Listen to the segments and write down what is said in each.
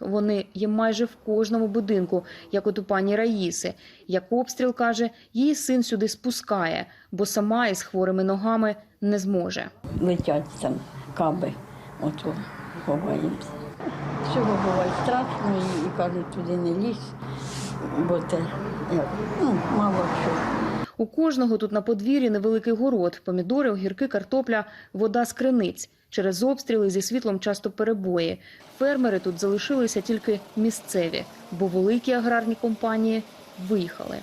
Вони є майже в кожному будинку, як от у пані Раїси. Як обстріл каже, її син сюди спускає, бо сама із хворими ногами не зможе. летять там каби, ото ховаємося. Всього буває страшно і, кажуть, туди не лізь, бо те як, ну, мало що. У кожного тут на подвір'ї невеликий город, помідори, огірки, картопля, вода з криниць. Через обстріли зі світлом часто перебої. Фермери тут залишилися тільки місцеві, бо великі аграрні компанії виїхали.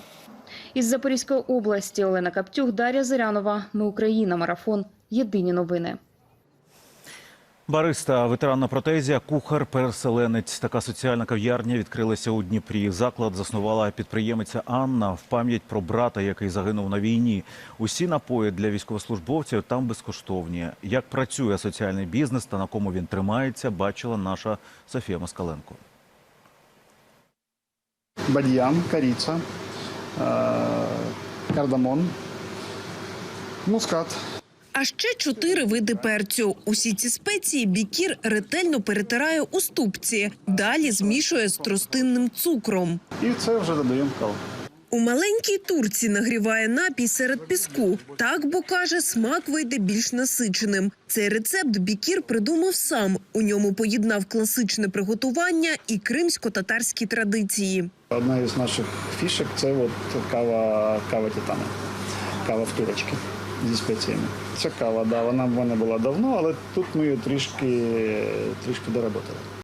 Із Запорізької області Олена Каптюх, Дар'я Зирянова. Ми Україна. Марафон. Єдині новини. Бариста, ветеран на протезі, кухар, переселенець. Така соціальна кав'ярня відкрилася у Дніпрі. Заклад заснувала підприємиця Анна в пам'ять про брата, який загинув на війні. Усі напої для військовослужбовців там безкоштовні. Як працює соціальний бізнес та на кому він тримається, бачила наша Софія Москаленко. бадьян, корица, э, кардамон, мускат. А ще чотири види перцю. Усі ці спеції бікір ретельно перетирає у ступці. Далі змішує з тростинним цукром. І це вже додаємо каву. У маленькій турці нагріває напій серед піску. Так, бо каже, смак вийде більш насиченим. Цей рецепт бікір придумав сам. У ньому поєднав класичне приготування і кримсько-татарські традиції. Одна із наших фішек це от кава, кава титана, кава в турочки зі спеціями. Ця кава, да, вона в мене була давно, але тут ми її трішки, трішки доработали.